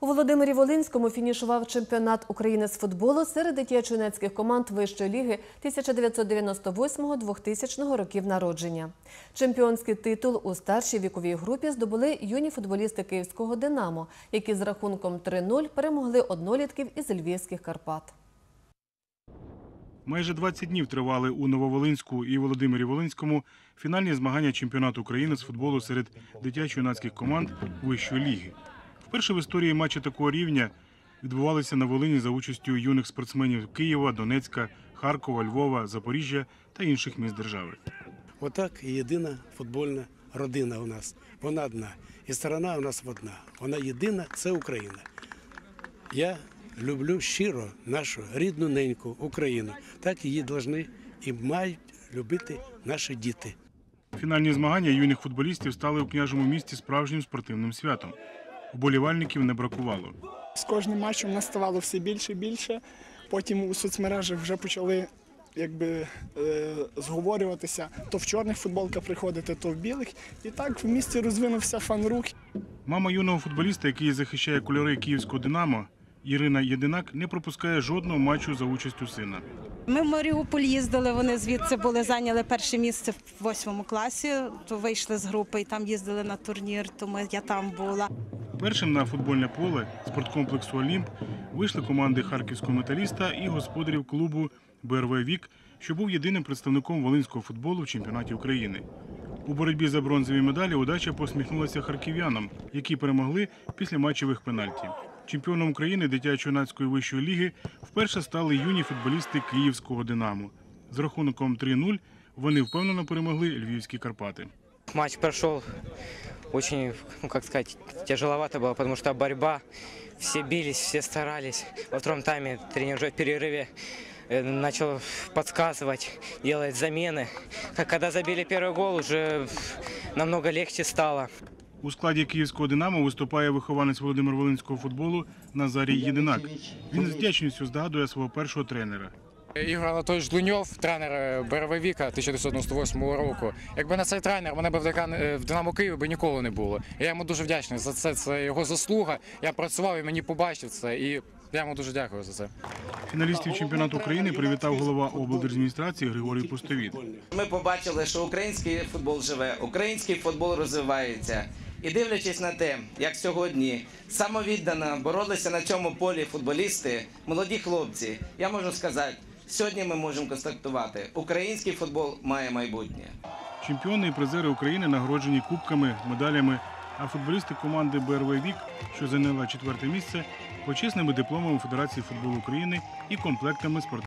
У Володимирі Волинському фінішував чемпіонат України з футболу серед дитячо-юнацьких команд вищої ліги 1998-2000 років народження. Чемпіонський титул у старшій віковій групі здобули юні футболісти київського «Динамо», які з рахунком 3-0 перемогли однолітків із львівських Карпат. Майже 20 днів тривали у Нововолинську і Володимирі Волинському фінальні змагання чемпіонату України з футболу серед дитячо-юнацьких команд вищої ліги. Вперше в історії матчі такого рівня відбувалися на Волині за участю юних спортсменів Києва, Донецька, Харкова, Львова, Запоріжжя та інших міст держави. Отак і єдина футбольна родина у нас. Вона одна. І сторона у нас одна. Вона єдина це Україна. Я люблю щиро нашу рідну неньку Україну. Так її повинні і мають любити наші діти. Фінальні змагання юних футболістів стали у княжому місті справжнім спортивним святом. Вболівальників не бракувало. З кожним матчем нас ставало все більше і більше. Потім у соцмережах вже почали якби е, зговорюватися то в чорних футболках приходити, то в білих. І так в місті розвинувся фан-рух. Мама юного футболіста, який захищає кольори київського Динамо, Ірина Єдинак, не пропускає жодного матчу за участю сина. Ми в Маріуполь їздили, вони звідси були, зайняли перше місце в восьмому класі, то вийшли з групи і там їздили на турнір, тому я там була. Першим на футбольне поле спорткомплексу Олімп вийшли команди харківського металіста і господарів клубу БРВ Вік, що був єдиним представником волинського футболу в чемпіонаті України. У боротьбі за бронзові медалі удача посміхнулася харків'янам, які перемогли після матчевих пенальтів. Чемпіоном України дитячо-юнацької вищої ліги вперше стали юні футболісти київського Динамо. З рахунком 3-0 вони впевнено перемогли львівські Карпати. Матч прошел очень, ну как сказать, тяжеловато было, потому что борьба, все бились, все старались. Во втором тайме тренер уже в перерыве э, начал подсказывать, делать замены. Как Когда забили первый гол, уже намного легче стало. У складі київського Динамо виступає вихованець Володимир Волинського футболу Назарій Єдинак. Він з вдячністю згадує свого першого тренера. Ігор Анатолійович Луньов, тренер е, Беревика 1998 року. Якби на цей тренер мене б в ДК в Динамо Києві би ніколи не було. Я йому дуже вдячний за це. Це його заслуга. Я працював і мені побачив це. І я йому дуже дякую за це. Фіналістів чемпіонату України привітав голова облдержадміністрації Григорій Пустовіт. Ми побачили, що український футбол живе, український футбол розвивається. І дивлячись на те, як сьогодні самовіддано боролися на цьому полі футболісти, молоді хлопці, я можу сказати, сьогодні ми можемо констатувати, український футбол має майбутнє. Чемпіони і призери України нагороджені кубками, медалями, а футболісти команди БРВ Вік, що зайняла четверте місце, почесними дипломами Федерації футболу України і комплектами спортивних.